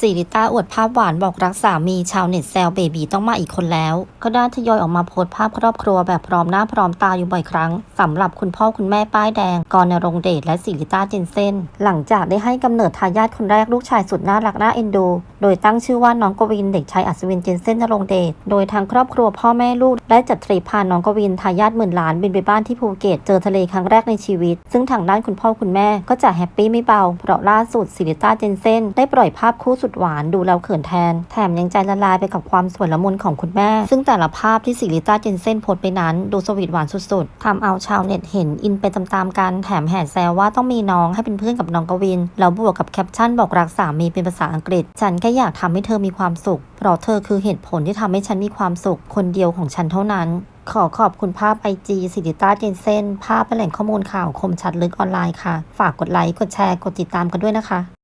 ซีริต้าอวดภาพหวานบอกรักสามีชาวเน็ตแซวเบบีต้องมาอีกคนแล้ว ก็ได้ทยอยออกมาโพสต์ภาพครอบครัวแบบพร้อมหน้าพร้อมตาอยู่บ่อยครั้งสำหรับคุณพ่อคุณแม่ป้ายแดง กรณรงเดชและสิริต้าเจนเซนหลังจากได้ให้กำเนิดทายาทคนแรกลูกชายสุดน่ารักน่าเอ็นดู โดยตั้งชื่อว่าน้องกวินเด็กชายอัศวินเจนเซนนรงเดชโดยทางครอบครัวพ่อแม่ลูกได้จัดทริปพาน้องกวินทายาทหมื่นล้านบินไปบ้านที่ภูเก็ตเจอทะเลครั้งแรกในชีวิต ซึ่งทางด้านคุณพ่อคุณแม่ก็จะแฮปปี้ไม่เบาเพราะล่าสุดสิริต้าเจนเซนได้ปล่อยภาพคู่สุดหวานดูแล้วเขินแทน แถมยังใจละลายไปกับความสวยละมุนของคุณแม่ ซึ่งแต่ละภาพที่สิริต้าเจนเซนโพสไปนั้น ดูสวีทหวานสุดๆทำเอาชาวเน็ตเห็นอินไปตามๆกันแถมแห่แซวว่าต้องมีน้องให้เป็นเพื่อนกับน้องกวิน แล้วบวกกับแคปชั่นบอกรักสามีเป็นภาษาอังกฤษ ฉันแค่อยากทำให้เธอมีความสุข เพราะเธอคือเหตุผลที่ทำให้ฉันมีความสุข คนเดียวของฉันเท่านั้นขอขอบคุณภาพไอจีสิริต้าเจนเซนภาพเป็นแหล่งข้อมูลข่าวคมชัดลึกออนไลน์ค่ะ ฝากกดไลค์ กดแชร์ กดติดตามกันด้วยนะคะ